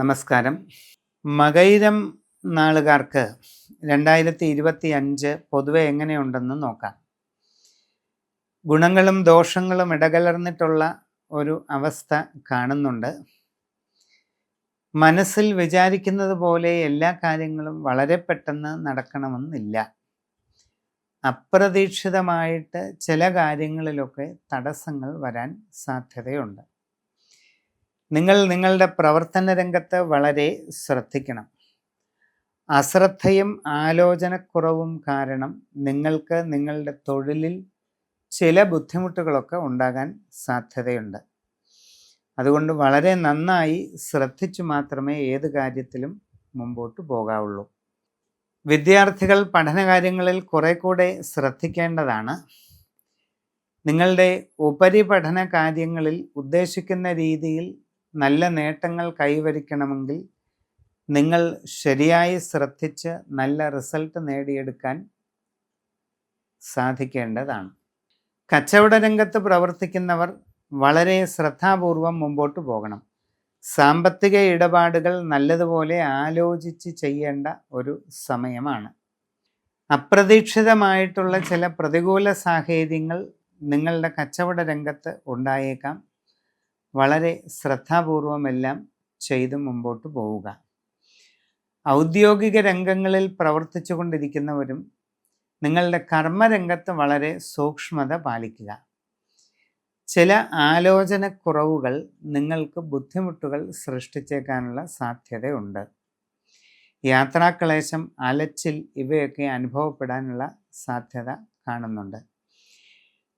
നമസ്കാരം. മകൈരം നാളുകാർക്ക് രണ്ടായിരത്തി ഇരുപത്തി അഞ്ച് പൊതുവെ എങ്ങനെയുണ്ടെന്ന് നോക്കാം. ഗുണങ്ങളും ദോഷങ്ങളും ഇടകലർന്നിട്ടുള്ള ഒരു അവസ്ഥ കാണുന്നുണ്ട്. മനസ്സിൽ വിചാരിക്കുന്നത് പോലെ എല്ലാ കാര്യങ്ങളും വളരെ പെട്ടെന്ന് നടക്കണമെന്നില്ല. അപ്രതീക്ഷിതമായിട്ട് ചില കാര്യങ്ങളിലൊക്കെ തടസ്സങ്ങൾ വരാൻ സാധ്യതയുണ്ട്. നിങ്ങൾ നിങ്ങളുടെ പ്രവർത്തന രംഗത്ത് വളരെ ശ്രദ്ധിക്കണം. അശ്രദ്ധയും ആലോചനക്കുറവും കാരണം നിങ്ങൾക്ക് നിങ്ങളുടെ തൊഴിലിൽ ചില ബുദ്ധിമുട്ടുകളൊക്കെ ഉണ്ടാകാൻ സാധ്യതയുണ്ട്. അതുകൊണ്ട് വളരെ നന്നായി ശ്രദ്ധിച്ചു മാത്രമേ ഏത് കാര്യത്തിലും മുമ്പോട്ട് പോകാവുള്ളൂ. വിദ്യാർത്ഥികൾ പഠനകാര്യങ്ങളിൽ കുറെ കൂടെ ശ്രദ്ധിക്കേണ്ടതാണ്. നിങ്ങളുടെ ഉപരിപഠന കാര്യങ്ങളിൽ ഉദ്ദേശിക്കുന്ന രീതിയിൽ നല്ല നേട്ടങ്ങൾ കൈവരിക്കണമെങ്കിൽ നിങ്ങൾ ശരിയായി ശ്രദ്ധിച്ച് നല്ല റിസൾട്ട് നേടിയെടുക്കാൻ സാധിക്കേണ്ടതാണ്. കച്ചവട രംഗത്ത് പ്രവർത്തിക്കുന്നവർ വളരെ ശ്രദ്ധാപൂർവം മുമ്പോട്ട് പോകണം. സാമ്പത്തിക ഇടപാടുകൾ നല്ലതുപോലെ ആലോചിച്ച് ചെയ്യേണ്ട ഒരു സമയമാണ്. അപ്രതീക്ഷിതമായിട്ടുള്ള ചില പ്രതികൂല സാഹചര്യങ്ങൾ നിങ്ങളുടെ കച്ചവട രംഗത്ത് ഉണ്ടായേക്കാം. വളരെ ശ്രദ്ധാപൂർവമെല്ലാം ചെയ്ത് മുമ്പോട്ട് പോവുക. ഔദ്യോഗിക രംഗങ്ങളിൽ പ്രവർത്തിച്ചു കൊണ്ടിരിക്കുന്നവരും നിങ്ങളുടെ കർമ്മരംഗത്ത് വളരെ സൂക്ഷ്മത പാലിക്കുക. ചില ആലോചനക്കുറവുകൾ നിങ്ങൾക്ക് ബുദ്ധിമുട്ടുകൾ സൃഷ്ടിച്ചേക്കാനുള്ള സാധ്യതയുണ്ട്. യാത്രാക്ലേശം അലച്ചിൽ ഇവയൊക്കെ അനുഭവപ്പെടാനുള്ള സാധ്യത കാണുന്നുണ്ട്.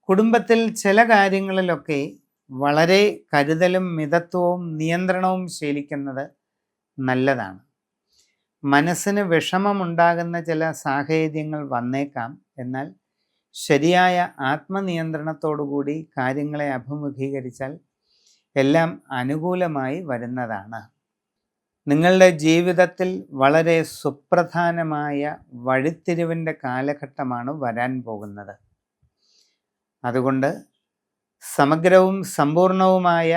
കുടുംബത്തിൽ ചില കാര്യങ്ങളിലൊക്കെ വളരെ കരുതലും മിതത്വവും നിയന്ത്രണവും ശീലിക്കുന്നത് നല്ലതാണ്. മനസ്സിന് വിഷമമുണ്ടാകുന്ന ചില സാഹചര്യങ്ങൾ വന്നേക്കാം. എന്നാൽ ശരിയായ ആത്മനിയന്ത്രണത്തോടുകൂടി കാര്യങ്ങളെ അഭിമുഖീകരിച്ചാൽ എല്ലാം അനുകൂലമായി വരുന്നതാണ്. നിങ്ങളുടെ ജീവിതത്തിൽ വളരെ സുപ്രധാനമായ വഴിത്തിരിവിന്റെ കാലഘട്ടമാണ് വരാൻ പോകുന്നത്. അതുകൊണ്ട് സമഗ്രവും സമ്പൂർണവുമായ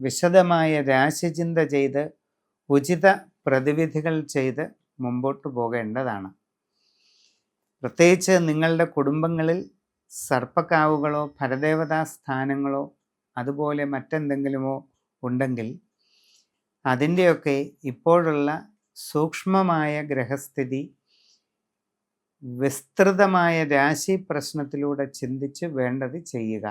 വിശദമായ രാശിചിന്ത ചെയ്ത് ഉചിത പ്രതിവിധികൾ ചെയ്ത് മുമ്പോട്ട് പോകേണ്ടതാണ്. പ്രത്യേകിച്ച് നിങ്ങളുടെ കുടുംബങ്ങളിൽ സർപ്പക്കാവുകളോ ഭരദേവതാ സ്ഥാനങ്ങളോ അതുപോലെ മറ്റെന്തെങ്കിലുമോ ഉണ്ടെങ്കിൽ അതിന്റെയൊക്കെ ഇപ്പോഴുള്ള സൂക്ഷ്മമായ ഗ്രഹസ്ഥിതി വിസ്തൃതമായ രാശി പ്രശ്നത്തിലൂടെ ചിന്തിച്ച് വേണ്ടത് ചെയ്യുക.